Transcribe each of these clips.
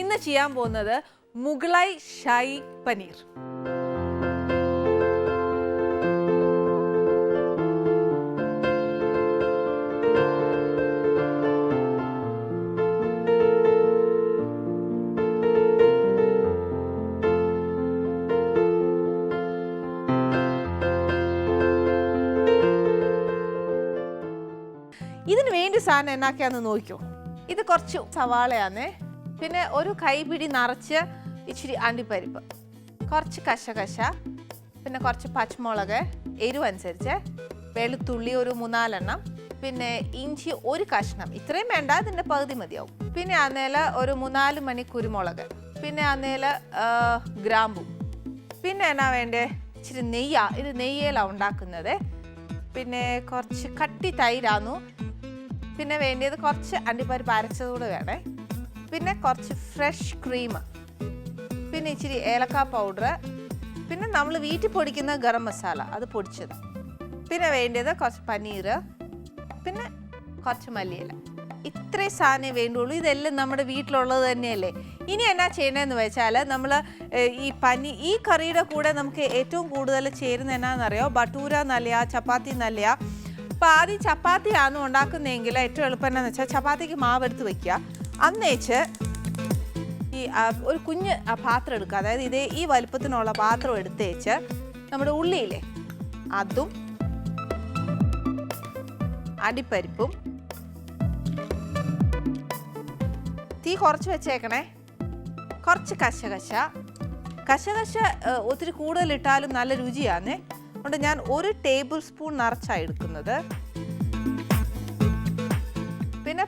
ഇന്ന് ചെയ്യാൻ പോകുന്നത് മുഗളൈ ഷായി പനീർ. ഇതിന് വേണ്ടി സാധനം എന്നാക്കിയാന്ന് നോക്കിയോ ഇത് കുറച്ച് സവാളയാന്നേ. പിന്നെ ഒരു കൈപിടി നിറച്ച് ഇച്ചിരി അണ്ടിപ്പരിപ്പ്. കുറച്ച് കശകശ പിന്നെ കുറച്ച് പച്ചമുളക് എരിവ് അനുസരിച്ച് വെളുത്തുള്ളി ഒരു മൂന്നാലെണ്ണം പിന്നെ ഇഞ്ചി ഒരു കഷ്ണം. ഇത്രയും വേണ്ട ഇതിന്റെ പകുതി മതിയാവും. പിന്നെ അന്നേല ഒരു മൂന്നാൽ മണി കുരുമുളക് പിന്നെ അന്നേല ഗ്രാമ്പു. പിന്നെ എന്നാ വേണ്ടേ? ഇച്ചിരി നെയ്യാ ഇത് നെയ്യേലാണ് ഉണ്ടാക്കുന്നത്. പിന്നെ കുറച്ച് കട്ടി തൈരാന്നു. പിന്നെ വേണ്ടിയത് കുറച്ച് അണ്ടിപ്പരിപ്പ് അരച്ചതുകൂടെ വേണേ. പിന്നെ കുറച്ച് ഫ്രഷ് ക്രീം പിന്നെ ഇച്ചിരി ഏലക്ക പൗഡർ പിന്നെ നമ്മൾ വീട്ടിൽ പൊടിക്കുന്ന ഗരം മസാല അത് പൊടിച്ചത്. പിന്നെ വേണ്ടത് കുറച്ച് പനീർ പിന്നെ കുറച്ച് മല്ലിയില. ഇത്രയും സാധനമേ വേണ്ടുള്ളൂ. ഇതെല്ലാം നമ്മുടെ വീട്ടിലുള്ളത് തന്നെയല്ലേ. ഇനി എന്നാ ചെയ്യണമെന്ന് വെച്ചാൽ നമ്മൾ ഈ പനി ഈ കറിയുടെ കൂടെ നമുക്ക് ഏറ്റവും കൂടുതൽ ചേരുന്ന എന്നാണെന്നറിയോ ബട്ടൂര നല്ലയാ ചപ്പാത്തി നല്ലയാ. അപ്പോൾ ആദ്യം ചപ്പാത്തിയാണ് ഉണ്ടാക്കുന്നതെങ്കിൽ ഏറ്റവും എളുപ്പം എന്നാന്ന് വെച്ചാൽ ചപ്പാത്തിക്ക് മാവെടുത്ത് വയ്ക്കുക അന്നേച്ച് ഈ ഒരു കുഞ്ഞ് പാത്രം എടുക്കുക. അതായത് ഇതേ ഈ വലുപ്പത്തിനുള്ള പാത്രം എടുത്തേച്ച് നമ്മുടെ ഉള്ളിയില്ലേ അതും അടിപ്പരിപ്പും തീ കുറച്ച് വെച്ചേക്കണേ. കുറച്ച് കശകശ. കശകശ ഒത്തിരി കൂടുതൽ ഇട്ടാലും നല്ല രുചിയാന്നേ. അതുകൊണ്ട് ഞാൻ ഒരു ടേബിൾ സ്പൂൺ നിറച്ചാണ് എടുക്കുന്നത്.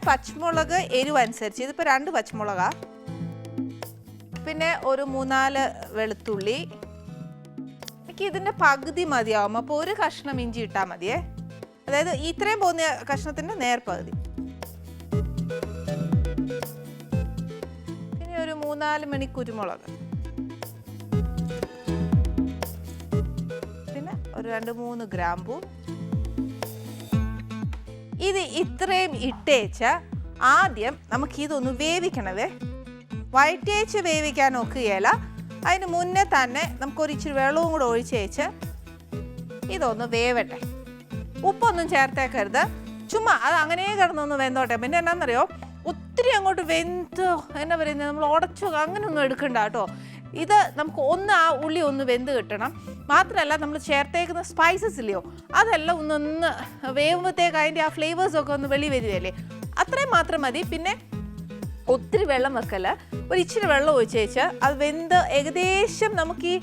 പച്ചമുളക് എരിവ് അനുസരിച്ച്. ഇതിപ്പോൾ രണ്ട് പച്ചമുളകാ. പിന്നെ ഒരു മൂന്നാൽ വെളുത്തുള്ളി. എനിക്ക് ഇതിന്റെ പകുതി മതിയാവും. അപ്പോൾ ഒരു കഷ്ണം ഇഞ്ചി ഇട്ടാൽ മതിയേ. അതായത് ഇത്രയും പോകുന്ന കഷ്ണത്തിന്റെ നേർപകുതി. പിന്നെ ഒരു മൂന്നാൽ മണി കുരുമുളക് പിന്നെ ഒരു രണ്ട് മൂന്ന് ഗ്രാമ്പു. ഇത് ഇത്രയും ഇട്ടേച്ച് ആദ്യം നമുക്ക് ഇതൊന്ന് വേവിക്കണവേ വയറ്റേച്ച് വേവിക്കാൻ നോക്കുകയല്ല. അതിന് മുന്നേ തന്നെ നമുക്കൊരു ഇച്ചിരി വെള്ളവും കൂടെ ഒഴിച്ചേച്ച് ഇതൊന്ന് വേവട്ടെ. ഉപ്പൊന്നും ചേർത്തേക്കരുത്. ചുമ്മാ അത് അങ്ങനെ കിടന്നൊന്ന് വെന്തോട്ടെ. പിന്നെ എന്നാന്നറിയോ? ഒത്തിരി അങ്ങോട്ട് വെന്തോ എന്നാ പറയുന്നത് നമ്മൾ ഉടച്ചു അങ്ങനെയൊന്നും എടുക്കണ്ട കേട്ടോ. ഇത് നമുക്ക് ഒന്ന് ആ ഉള്ളി ഒന്ന് വെന്ത് കിട്ടണം. മാത്രമല്ല നമ്മൾ ചേർത്തേക്കുന്ന സ്പൈസസ് ഇല്ലയോ? അതെല്ലാം ഒന്നൊന്ന് വേവുമ്പോഴത്തേക്ക് അതിന്റെ ആ ഫ്ലേവേഴ്സൊക്കെ ഒന്ന് വെളി വരുവല്ലേ അത്രയും മാത്രം മതി. പിന്നെ ഒത്തിരി വെള്ളം വെക്കൽ ഒരു ഇച്ചിരി വെള്ളം ഒഴിച്ച് വെച്ച് അത് വെന്ത് ഏകദേശം നമുക്ക് ഈ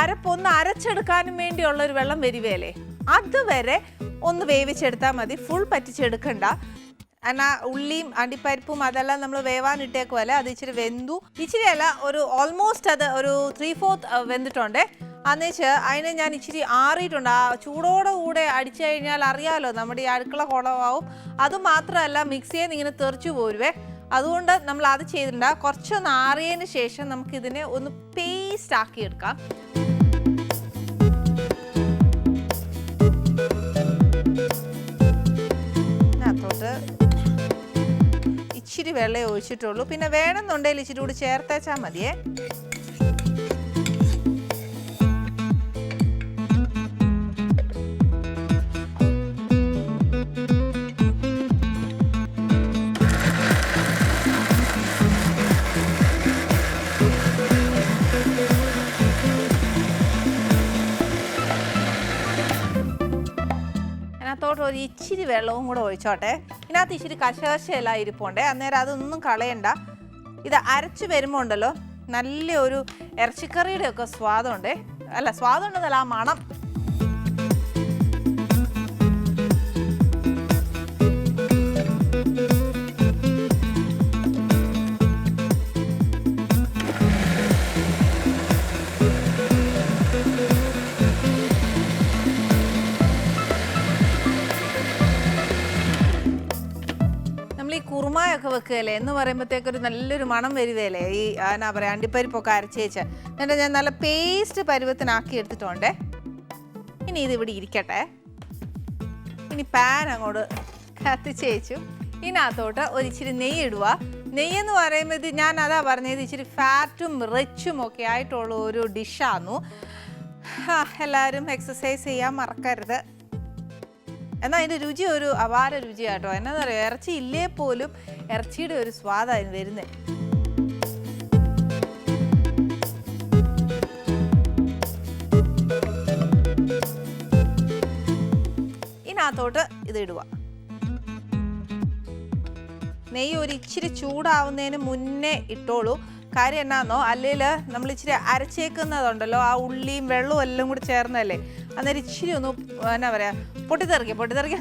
അരപ്പൊന്ന് അരച്ചെടുക്കാനും വേണ്ടിയുള്ള ഒരു വെള്ളം വരുവേലേ അതുവരെ ഒന്ന് വേവിച്ചെടുത്താൽ മതി. ഫുൾ പറ്റിച്ചെടുക്കണ്ട. എന്നാ ഉള്ളിയും അണ്ടിപ്പരിപ്പും അതെല്ലാം നമ്മൾ വേവാനിട്ടേക്കുമല്ലേ അത് ഇച്ചിരി വെന്തു. ഇച്ചിരി അല്ല ഒരു ഓൾമോസ്റ്റ് അത് ഒരു ത്രീ ഫോർത്ത് വെന്തിട്ടുണ്ട്. അന്നേച്ച് അതിന് ഞാൻ ഇച്ചിരി ആറിയിട്ടുണ്ട്. ആ ചൂടോടെ കൂടെ അടിച്ചു കഴിഞ്ഞാൽ അറിയാമല്ലോ നമ്മുടെ ഈ അടുക്കള കുളമാവും അത് മാത്രമല്ല മിക്സിയിൽ നിന്ന് ഇങ്ങനെ തെറിച്ചു പോരുവേ. അതുകൊണ്ട് നമ്മൾ അത് ചെയ്തിട്ടുണ്ട്. കുറച്ചൊന്ന് ആറിയതിന് ശേഷം നമുക്കിതിനെ ഒന്ന് പേസ്റ്റ് ആക്കി വെള്ളം ഒഴിച്ചിട്ടുള്ളൂ. പിന്നെ വേണമെന്നുണ്ടെങ്കിൽ ഇച്ചിരി കൂടി ചേർത്തേച്ചാൽ മതിയേ. ഒരു ഇച്ചിരി വെള്ളവും കൂടെ ഒഴിച്ചോട്ടെ. ഇതിനകത്ത് ഇച്ചിരി കശകശയെല്ലാം ഇരിപ്പുണ്ടേ. അന്നേരം അതൊന്നും കളയണ്ട. ഇത് അരച്ച് വരുമ്പോൾ ഉണ്ടല്ലോ നല്ല ഒരു ഇറച്ചിക്കറിയുടെ ഒക്കെ സ്വാദമുണ്ടേ അല്ല സ്വാദമുണ്ടെന്നല്ല ആ മണം. വെക്കുകയല്ലേ എന്ന് പറയുമ്പോഴത്തേക്ക് ഒരു നല്ലൊരു മണം വരുവല്ലേ ഈ എന്നാ പറയുക അണ്ടിപ്പരിപ്പൊക്കെ അരച്ചേച്ച്. എന്നിട്ട് ഞാൻ നല്ല പേസ്റ്റ് പരുവത്തിനാക്കി എടുത്തിട്ടുണ്ട്. ഇനി ഇത് ഇവിടെ ഇരിക്കട്ടെ. ഇനി പാൻ അങ്ങോട്ട് കത്തിച്ചേച്ചു. ഇതിനകത്തോട്ട് ഒരിച്ചിരി നെയ്യ് ഇടുക നെയ്യെന്ന് പറയുമ്പോൾ ഞാൻ അതാ പറഞ്ഞത് ഇച്ചിരി ഫാറ്റും റിച്ചും ഒക്കെ ആയിട്ടുള്ള ഒരു ഡിഷാന്നു എല്ലാവരും എക്സസൈസ് ചെയ്യാൻ മറക്കരുത്. എന്നാൽ അതിന്റെ രുചി ഒരു അപാര രുചിയാട്ടോ. എന്നാന്ന് പറയുക ഇറച്ചി ഇല്ലേ പോലും ഇറച്ചിയുടെ ഒരു സ്വാദായിരുന്നു വരുന്നത് ഇതിനകത്തോട്ട് ഇത് ഇടുക. നെയ്യ് ഒരു ഇച്ചിരി ചൂടാവുന്നതിന് മുന്നേ ഇട്ടോളൂ. കാര്യം എന്നാന്നോ? അല്ലെങ്കിൽ നമ്മൾ ഇച്ചിരി അരച്ചേക്കുന്നതുണ്ടല്ലോ ആ ഉള്ളിയും വെള്ളവും എല്ലാം കൂടി ചേർന്നല്ലേ അന്നേരം ഇച്ചിരി ഒന്ന് എന്നാ പറയുക പൊട്ടിത്തെറിക്കുക പൊട്ടിത്തെറിക്കുക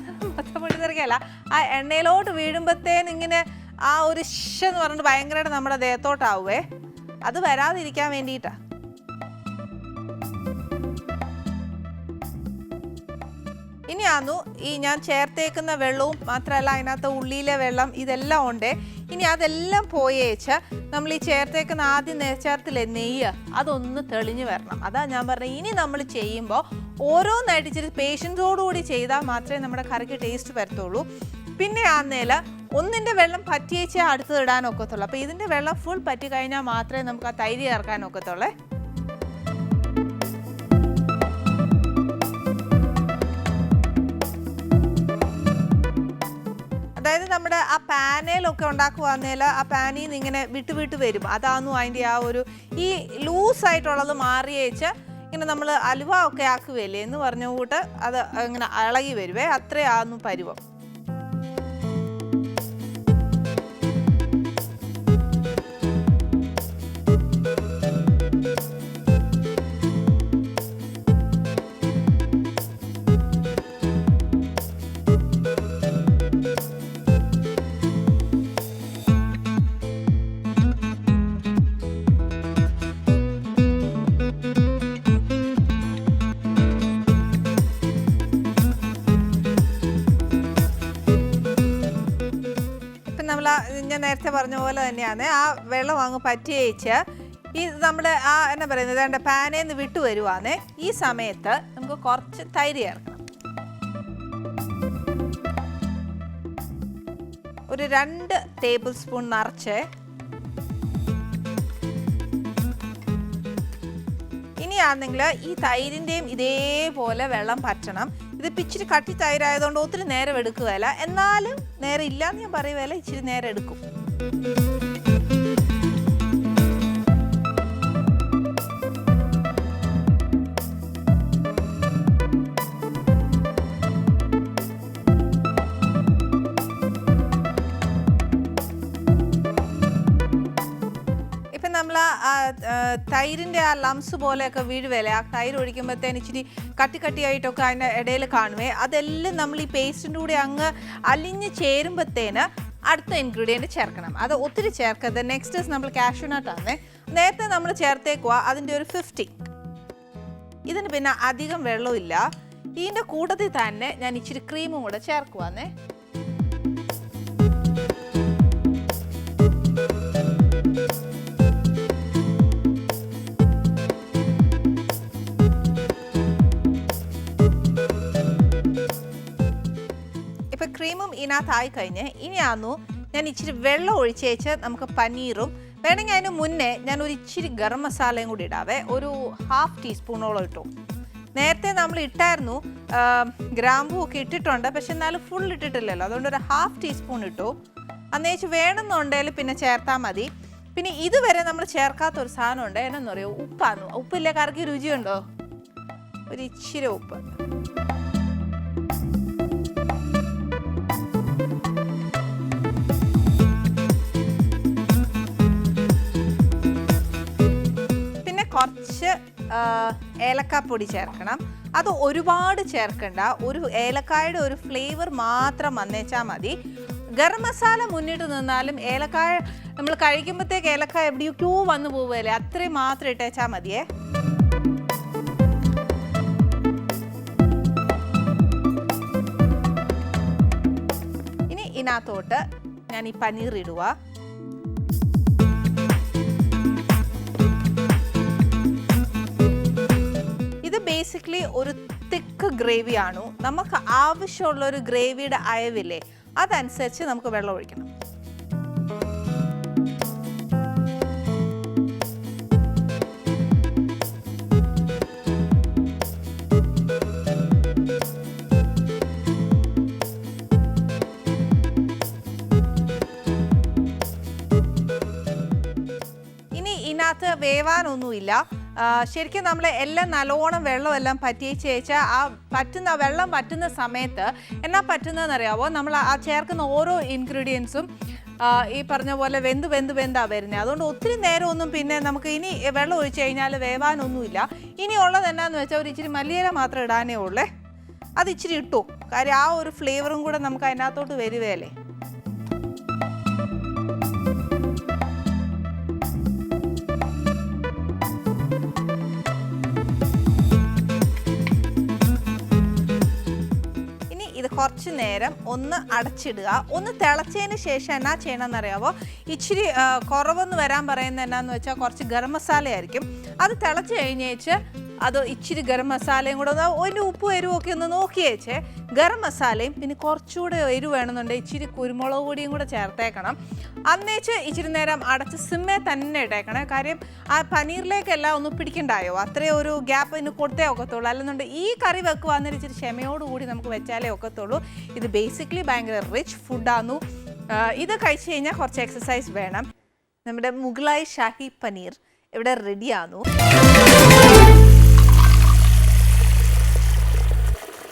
പൊട്ടിത്തെറിക്കല്ല. ആ എണ്ണയിലോട്ട് വീഴുമ്പോഴത്തേന് ഇങ്ങനെ ആ ഒരു ഷ് എന്ന് പറഞ്ഞിട്ട് ഭയങ്കരമായിട്ട് നമ്മുടെ ദേഹത്തോട്ടാവേ അത് വരാതിരിക്കാൻ വേണ്ടിയിട്ടാണ് ഇനിയാന്നു ഈ ഞാൻ ചേർത്തേക്കുന്ന വെള്ളവും മാത്രമല്ല അതിനകത്ത് ഉള്ളിയിലെ വെള്ളം ഇതെല്ലാം ഉണ്ട്. ഇനി അതെല്ലാം പോയേച്ച നമ്മൾ ഈ ചേർത്തേക്കുന്ന ആദ്യം നേർച്ചേർത്തിലെ നെയ്യ് അതൊന്ന് തെളിഞ്ഞു വരണം. അതാ ഞാൻ പറഞ്ഞത് ഇനി നമ്മൾ ചെയ്യുമ്പോൾ ഓരോന്നായിട്ട് ഇച്ചിരി പേഷ്യൻസോടുകൂടി ചെയ്താൽ മാത്രമേ നമ്മുടെ കറിക്ക് ടേസ്റ്റ് വരത്തുള്ളൂ. പിന്നെ ആന്നേല ഒന്നിന്റെ വെള്ളം പറ്റിയേച്ചേ അടുത്ത് ഇടാൻ ഒക്കത്തുള്ളൂ. അപ്പോൾ ഇതിന്റെ വെള്ളം ഫുൾ പറ്റി കഴിഞ്ഞാൽ മാത്രമേ നമുക്ക് ആ തൈര് ചേർക്കാൻ ഒക്കത്തുള്ളേ. നമ്മുടെ ആ പാനയിലൊക്കെ ഉണ്ടാക്കുവാന്നേൽ ആ പാനിൽ നിന്ന് ഇങ്ങനെ വിട്ട് വിട്ട് വരും. അതാന്നു അതിന്റെ ആ ഒരു ഈ ലൂസായിട്ടുള്ളത് മാറിയേച്ച് ഇങ്ങനെ നമ്മൾ അലുവ ഒക്കെ ആക്കുകയല്ലേ എന്ന് പറഞ്ഞ കൂട്ട് അത് ഇങ്ങനെ ഇളകി വരുവേ. അത്രയാന്നു പരുവം. നേരത്തെ പറഞ്ഞ പോലെ തന്നെയാണ്. ആ വെള്ളം അങ്ങ് പറ്റി അയച്ച് ഈ നമ്മുടെ ആ എന്നാ പറയുന്നത് വേണ്ട പാനേന്ന് നിന്ന് വിട്ടു വരുവാന്നേ. ഈ സമയത്ത് നമുക്ക് കുറച്ച് തൈര് ചേർക്കണം ഒരു രണ്ട് ടേബിൾ സ്പൂൺ നിറച്ച് ഇനിയാണെങ്കിൽ ഈ തൈരിന്റെയും ഇതേപോലെ വെള്ളം പറ്റണം. ഇത് ഇച്ചിരി കട്ടി തൈരായതുകൊണ്ട് ഒത്തിരി നേരം എടുക്കുകയല്ല. എന്നാലും നേരം ഇല്ലാന്ന് ഞാൻ പറയുകയല്ല ഇച്ചിരി നേരം എടുക്കും. നമ്മൾ ആ തൈരിന്റെ ആ ലംസ് പോലെയൊക്കെ വീഴുവല്ലേ? ആ തൈര് ഒഴിക്കുമ്പോഴത്തേന് ഇച്ചിരി കട്ടി കട്ടിയായിട്ടൊക്കെ അതിന്റെ ഇടയിൽ കാണുവേ. അതെല്ലാം നമ്മൾ ഈ പേസ്റ്റിന്റെ കൂടെ അങ്ങ് അലിഞ്ഞ് ചേരുമ്പോഴത്തേന് അടുത്ത ഇൻഗ്രീഡിയന്റ് ചേർക്കണം. അത് ഒത്തിരി ചേർക്കരുത് നെക്സ്റ്റ് നമ്മൾ കാഷ്യൂനട്ടാണ് നേരത്തെ നമ്മൾ ചേർത്തേക്കുക അതിന്റെ ഒരു ഫിഫ്റ്റി ഇതിന് പിന്നെ അധികം വെള്ളമില്ല ഇതിന്റെ കൂട്ടത്തിൽ തന്നെ ഞാൻ ഇച്ചിരി ക്രീമും കൂടെ ചേർക്കുവാന്നേ. ഇതിനകത്തായി കഴിഞ്ഞ് ഇനിയാന്നു ഞാൻ ഇച്ചിരി വെള്ളം ഒഴിച്ചേച്ച് നമുക്ക് പനീറും വേണമെങ്കിൽ അതിന് മുന്നേ ഞാൻ ഒരു ഇച്ചിരി ഗരം മസാലയും കൂടി ഇടാവേ. ഒരു ഹാഫ് ടീസ്പൂണോളം ഇട്ടു. നേരത്തെ നമ്മൾ ഇട്ടായിരുന്നു ഗ്രാമ്പൂ ഒക്കെ ഇട്ടിട്ടുണ്ട് പക്ഷെ എന്നാലും ഫുൾ ഇട്ടിട്ടില്ലല്ലോ. അതുകൊണ്ട് ഒരു ഹാഫ് ടീസ്പൂൺ ഇട്ടു. അന്നേച്ച് വേണമെന്നുണ്ടെങ്കിൽ പിന്നെ ചേർത്താൽ മതി. പിന്നെ ഇതുവരെ നമ്മൾ ചേർക്കാത്ത ഒരു സാധനം ഉണ്ട്. എന്നു പറയുമോ? ഉപ്പാന്നു. ഉപ്പില്ല കറിക്ക് രുചിയുണ്ടോ? ഒരു ഇച്ചിരി ഉപ്പ്. കുറച്ച് ഏലക്കാപ്പൊടി ചേർക്കണം. അത് ഒരുപാട് ചേർക്കണ്ട. ഒരു ഏലക്കായുടെ ഒരു ഫ്ലേവർ മാത്രം വന്നേച്ചാൽ മതി. ഗരം മസാല മുന്നിട്ട് നിന്നാലും ഏലക്കായ നമ്മൾ കഴിക്കുമ്പോഴത്തേക്ക് ഏലക്കായ എവിടെയൊക്കെയോ വന്നു പോവുകയല്ലേ? അത്രയും മാത്രം ഇട്ടേച്ചാൽ മതിയേ. ഇനി ഇതിനകത്തോട്ട് ഞാൻ ഈ പനീർ ഇടുക ബേസിക്കലി ഒരു തിക്ക് ഗ്രേവിയാണോ നമുക്ക് ആവശ്യമുള്ള ഒരു ഗ്രേവിയുടെ അയവില്ലേ അതനുസരിച്ച് നമുക്ക് വെള്ളം ഒഴിക്കണം. വേവാനൊന്നുമില്ല ശരിക്കും നമ്മൾ എല്ലാം നല്ലോണം വെള്ളം എല്ലാം പറ്റിയേച്ച് വെച്ചാൽ ആ പറ്റുന്ന വെള്ളം പറ്റുന്ന സമയത്ത് എന്നാ പറ്റുന്നതെന്ന് അറിയാവോ നമ്മൾ ആ ചേർക്കുന്ന ഓരോ ഇൻഗ്രീഡിയൻസും ഈ പറഞ്ഞ പോലെ വെന്ത് വെന്ത് വെന്താ വരുന്നത് അതുകൊണ്ട് ഒത്തിരി നേരമൊന്നും പിന്നെ നമുക്ക് ഇനി വെള്ളം ഒഴിച്ചു കഴിഞ്ഞാൽ വേവാനൊന്നുമില്ല. ഇനി ഉള്ളത് എന്നാന്ന് വെച്ചാൽ ഒരു ഇച്ചിരി മല്ലിയില മാത്രം ഇടാനേ ഉള്ളേ. അത് ഇച്ചിരി ഇട്ടു. കാര്യം ആ ഒരു ഫ്ലേവറും കൂടെ നമുക്ക് അതിനകത്തോട്ട് വരുവല്ലേ കുറച്ച് നേരം ഒന്ന് അടച്ചിടുക. ഒന്ന് തിളച്ചതിന് ശേഷം എന്നാ ചെയ്യണമെന്ന് ഇച്ചിരി കുറവെന്ന് വരാൻ പറയുന്നത് എന്നാന്ന് വെച്ചാൽ കുറച്ച് ഗരം മസാല ആയിരിക്കും അത് തിളച്ച് കഴിഞ്ഞേച്ച് അത് ഇച്ചിരി ഗരം മസാലയും കൂടെ ഒന്ന് അതിന്റെ ഉപ്പും എരിവും ഒക്കെ ഒന്ന് നോക്കിയേച്ചേ ഗരം മസാലയും പിന്നെ കുറച്ചുകൂടെ എരിവ് വേണമെന്നുണ്ടെങ്കിൽ ഇച്ചിരി കുരുമുളക് പൊടിയും കൂടെ ചേർത്തേക്കണം. അന്നേച്ച് ഇച്ചിരി നേരം അടച്ച് സിമ്മേ തന്നെ ഇട്ടേക്കണം. കാര്യം ആ പനീറിലേക്കെല്ലാം ഒന്ന് പിടിക്കണ്ടായോ? അത്രയും ഒരു ഗ്യാപ്പ് ഇതിന് കൊടുത്തേ ഒക്കത്തുള്ളൂ. അല്ലെന്നുണ്ടെങ്കിൽ ഈ കറി വെക്കുവാന്നേരം ഇച്ചിരി ക്ഷമയോടുകൂടി നമുക്ക് വെച്ചാലേ ഒക്കത്തുള്ളൂ. ഇത് ബേസിക്കലി ഭയങ്കര റിച്ച് ഫുഡാന്നു ഇത് കഴിച്ചു കഴിഞ്ഞാൽ കുറച്ച് എക്സസൈസ് വേണം. നമ്മുടെ മുഗളായി ഷാഹി പനീർ ഇവിടെ റെഡിയാന്നു